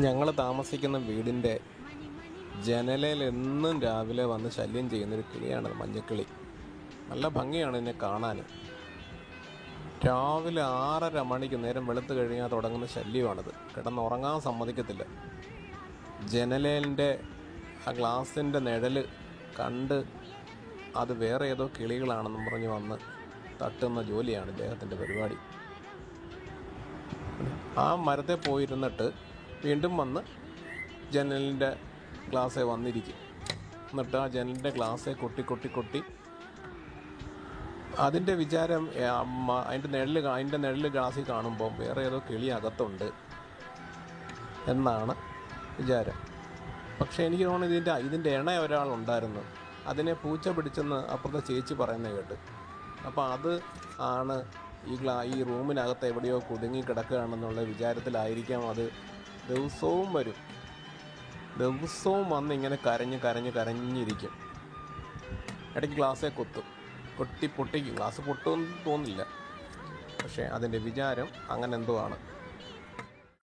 ഞങ്ങൾ താമസിക്കുന്ന വീടിന്റെ ജനലയിൽ എന്നും രാവിലെ വന്ന് ശല്യം ചെയ്യുന്നൊരു കിളിയാണ് മഞ്ഞക്കിളി. നല്ല ഭംഗിയാണ് ഇതിനെ കാണാൻ രാവിലെ ആറര മണിക്ക് നേരം വെളുത്ത് കഴിഞ്ഞാൽ തുടങ്ങുന്ന ശല്യമാണിത്. കിടന്നുറങ്ങാൻ സമ്മതിക്കത്തില്ല. ജനലേലിന്റെ ആ ഗ്ലാസിന്റെ നിഴൽ കണ്ട് അത് വേറെ ഏതോ കിളികളാണെന്നും പറഞ്ഞ് വന്ന് തട്ടുന്ന ജോലിയാണ് ഇദ്ദേഹത്തിന്റെ പരിപാടി. ആ മരത്തെ പോയിരുന്നിട്ട് വീണ്ടും വന്ന് ജനലിന്റെ ഗ്ലാസ്സേ വന്നിരിക്കും. എന്നിട്ട് ആ ജനലിന്റെ ഗ്ലാസ്സേ കൊട്ടി കൊട്ടി കൊട്ടി. അതിന്റെ വിചാരം അതിന്റെ നിഴൽ അതിന്റെ നിഴൽ ഗ്ലാസ്സിൽ കാണുമ്പോൾ വേറെ ഏതോ കിളി അകത്തുണ്ട് എന്നാണ് വിചാരം. പക്ഷേ എനിക്ക് തോന്നുന്നു ഇതിന്റെ ഇതിന്റെ ഇണ ഒരാളുണ്ടായിരുന്നു. അതിനെ പൂച്ച പിടിച്ചെന്ന് അപ്പുറത്തെ ചേച്ചി പറയുന്നത് കേട്ട്. അപ്പോൾ അത് ആണ് ഈ ഗ്ലാ ഈ റൂമിനകത്ത് എവിടെയോ കുടുങ്ങി കിടക്കുകയാണെന്നുള്ള വിചാരത്തിലായിരിക്കാം അത് ദിവസവും വരും. ദിവസവും വന്ന് ഇങ്ങനെ കരഞ്ഞ് കരഞ്ഞ് കരഞ്ഞിരിക്കും. ഇടയ്ക്ക് ഗ്ലാസ്സേ കൊത്തും. പൊട്ടി പൊട്ടിക്കും. ഗ്ലാസ് പൊട്ടുമെന്ന് തോന്നില്ല. പക്ഷേ അതിന്റെ വിചാരം അങ്ങനെ എന്തോ ആണ്.